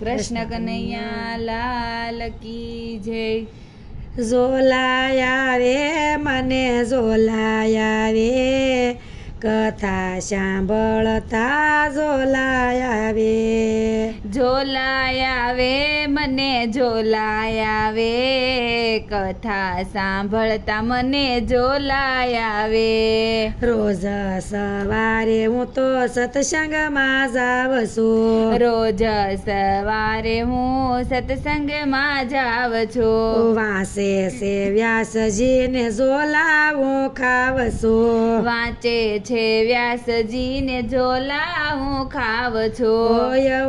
કૃષ્ણ કનૈયા લાલ કી જય. ઝોલાયા રે મને ઝોલાયા રે. કથા સાંભળતા ઝોલાયા રે. ઝોલાયા વે મને ઝોલાયા વે કથા સાંભળતા મને ઝોલાયા વે રોજ સવારે હું તો સત્સંગમાં જાવ છું. રોજ સવારે હું સત્સંગમાં જાવ છું. વાસે છે વ્યાસજીને ઝોલાવું ખાવ છું. વાંચે છે વ્યાસજીને ઝોલાવું ખાવ છું. ઓય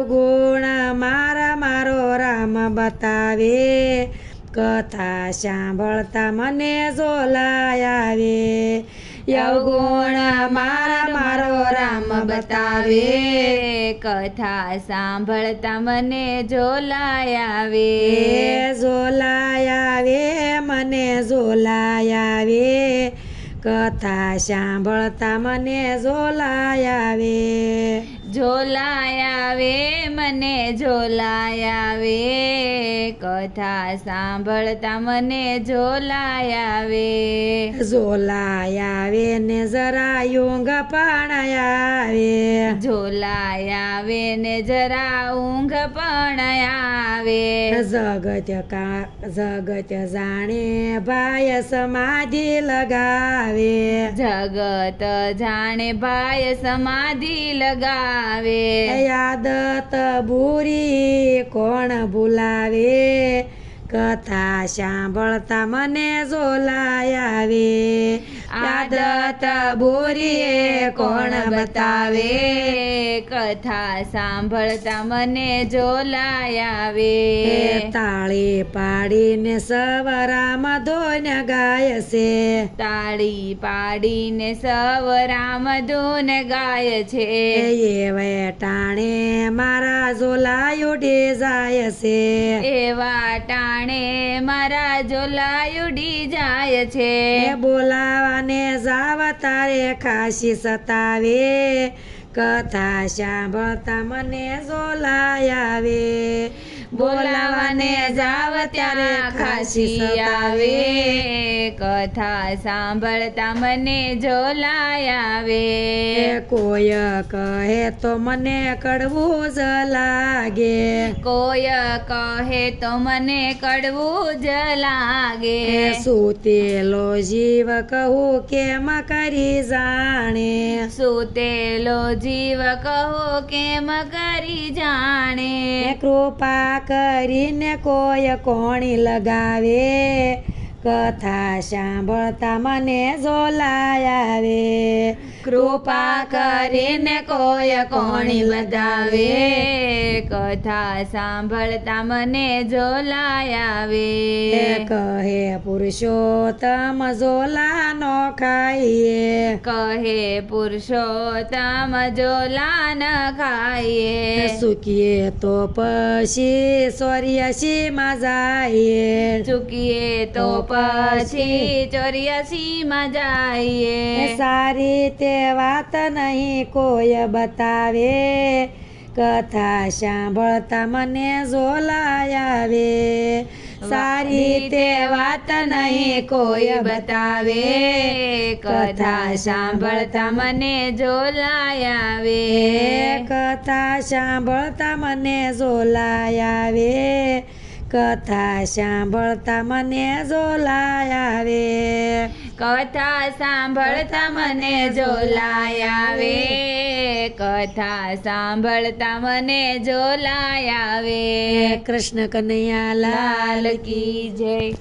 ગુણ મારા મારો રામ બતાવે, કથા સાંભળતા મને ઝોલાય આવે અવગુણ મારા મારો રામ બતાવે, કથા સાંભળતા મને ઝોલાય આવે ઝોલાય આવે મને ઝોલાય આવે કથા સાંભળતા મને ઝોલાય આવે ઝોલાયા વે મને ઝોલાયા વે કથા સાંભળતા મને ઝોલાયા વે ઝોલાયા આવે ને જરા યોંગ પણ આવે ઝોલાયા વે ને જરા ઊંઘ પણ આવે જગત કા જગત જાણે ભાઈ સમાધિ લગાવે જગત જાણે ભાઈ સમાધિ લગાવે યાદત બુરી કોણ ભૂલાવે કથા સાંભળતા મને ઝોલાય આવે. આદત બોરીએ કોણ બતાવે? કથા સાંભળતા મને જોલાય આવે. તાળી પાડીને સવરામાં ધોઈને ગાય છે તાળી પાડીને સવ રામ ગાય છે એ વેટાણે મારા જોલાયો ઉડી જાય છે એવા ટાણે મારા જોલાયો ઉડી જાય છે એ બોલાવાને જાવ તારે ખાસી સતાવે. કથા સાંભળતા મને ઝોલાયા આવે. બોલાવાને જાવ ત્યારે ખાસી આવે કથા સાંભળતા મને જોલાય આવે કોય કહે તો મને કડવું જ લાગે. કોય કહે તો મને કડવું જ લાગે. સુતેલો જીવ કહું કેમ કરી જાણે? સુતેલો જીવ કહો કેમ કરી જાણે? કૃપા કરીને કોઈ કોણી લગાવે. કથા સાંભળતા મને ઝોલાયા આવે કૃપા કરીને કોઈ કોણી બતાવે કથા સાંભળતા મને ઝોલાયા આવે કહે પુરુષોત્તમ ઝોલા નો ખાઈએ કહે પુરુષોત્તમ ઝોલા ન ખાઈએ સુકીએ તો પછી સોર્યાસી માં જઈએ ચૂકીએ તો પછી ચોર્યાસી માં જઈએ. સારી તે વાત નહીં કોઈ બતાવે. કથા સાંભળતા મને ઝોલાયાવે સારી તે વાત નહીં કોઈ બતાવે. કથા સાંભળતા મને ઝોલાયાવે કથા સાંભળતા મને ઝોલાયા આવે. કથા સાંભળતા મને જોલાય આવે. કથા સાંભળતા મને જોલાય આવે. કથા સાંભળતા મને જોલાય આવે. કૃષ્ણ કનૈયા લાલ કી જય.